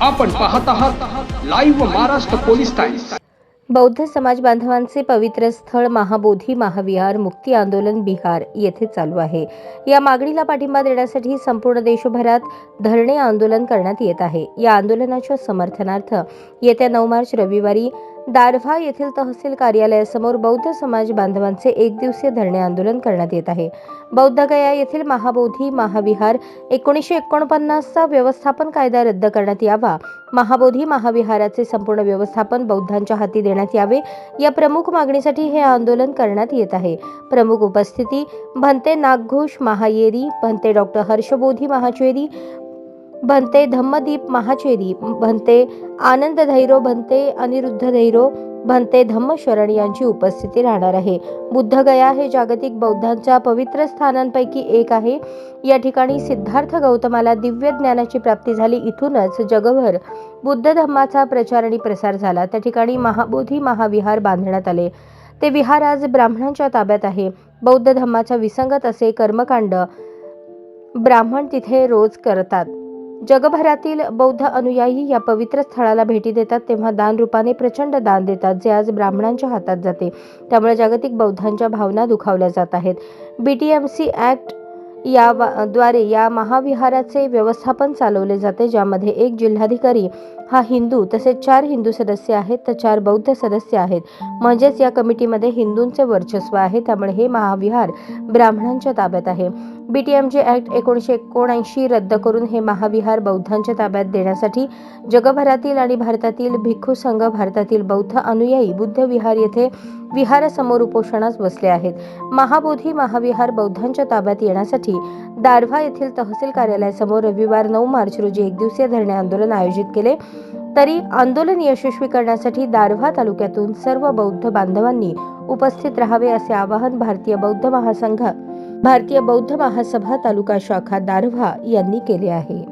आपण पाहत आहात लाईव्ह महाराष्ट्र पोलीस टाइम्स बौद्ध समाज बांधवांचे पवित्र स्थळ महाबोधी महाविहार मुक्ती आंदोलन बिहार येथे चालू आहे. या मागणीला पाठिंबा देण्यासाठी संपूर्ण देशभरात धरणे आंदोलन करण्यात येत आहे. या आंदोलनाच्या समर्थनार्थ येत्या नऊ मार्च रविवारी दारव्हा येथील तहसील कार्यालयासमोर बौद्ध समाज बांधवांचे एक दिवसीय धरणे आंदोलन करण्यात येत आहे. बौद्धगया येथील महाबोधी महाविहार एकोणीसशे एकोणपन्नासचा व्यवस्थापन कायदा रद्द करण्यात यावा. महाबोधी महाविहाराचे संपूर्ण व्यवस्थापन बौद्धांच्या हाती देण्यात यावे. या प्रमुख मागणीसाठी हे आंदोलन करण्यात येत आहे. प्रमुख उपस्थिती भंते नागघोष महायेरी भंते डॉक्टर हर्षबोधी महाचेरी भंते धम्मदीप महाचेरी भंते आनंद धैरो भंते अनिरुद्ध धैरो भंते धम्मशरण यांची उपस्थिती राहणार आहे. बुद्धगया हे जागतिक बौद्धांच्या पवित्र स्थानांपैकी एक आहे. या ठिकाणी सिद्धार्थ गौतमाला दिव्य ज्ञानाची प्राप्ती झाली. इथूनच जगभर बुद्ध धम्माचा प्रचार आणि प्रसार झाला. त्या ठिकाणी महाबोधी महाविहार बांधण्यात आले. ते विहार आज ब्राह्मणांच्या ताब्यात आहे. बौद्ध धम्माच्या विसंगत असे कर्मकांड ब्राह्मण तिथे रोज करतात. जगभरातील बौद्ध अनुयायी या पवित्र स्थळाला भेटी देतात तेव्हा दान रूपाने प्रचंड दान देतात जे आज ब्राह्मणांच्या हातात जाते. त्यामुळे जागतिक बौद्धांच्या भावना दुखावल्या जात आहेत. B T M C act या वा- द्वारे या महाविहाराचे व्यवस्थापन चालवले जाते ज्यामध्ये एक जिल्हाधिकारी हा हिंदू तसेच चार हिंदू सदस्य आहेत तर चार बौद्ध सदस्य आहेत. म्हणजेच या कमिटीमध्ये हिंदूंचे वर्चस्व आहे त्यामुळे हे महाविहार ब्राह्मणांच्या ताब्यात आहे. B T M J act एकोणीसशे एकोणऐंशी रद्द करून हे महाविहार बौद्धांच्या ताब्यात देण्यासाठी जगभरातील आणि भारतातील भिक्खू संघ भारतातील बौद्ध अनुयायी बुद्ध विहार येथे विहारासमोर उपोषणास बसले आहेत. महाबोधी महाविहार बौद्धांच्या ताब्यात येण्यासाठी दारव्हा येथील तहसील कार्यालयासमोर रविवार नऊ मार्च रोजी एक दिवसीय धरणे आंदोलन आयोजित केले. तरी आंदोलन यशस्वी करण्यासाठी दारव्हा तालुक्यातून सर्व बौद्ध बांधवांनी उपस्थित राहावे असे आवाहन भारतीय बौद्ध महासंघ भारतीय बौद्ध महासभा तालुका शाखा दारव्हा यांनी केले आहे.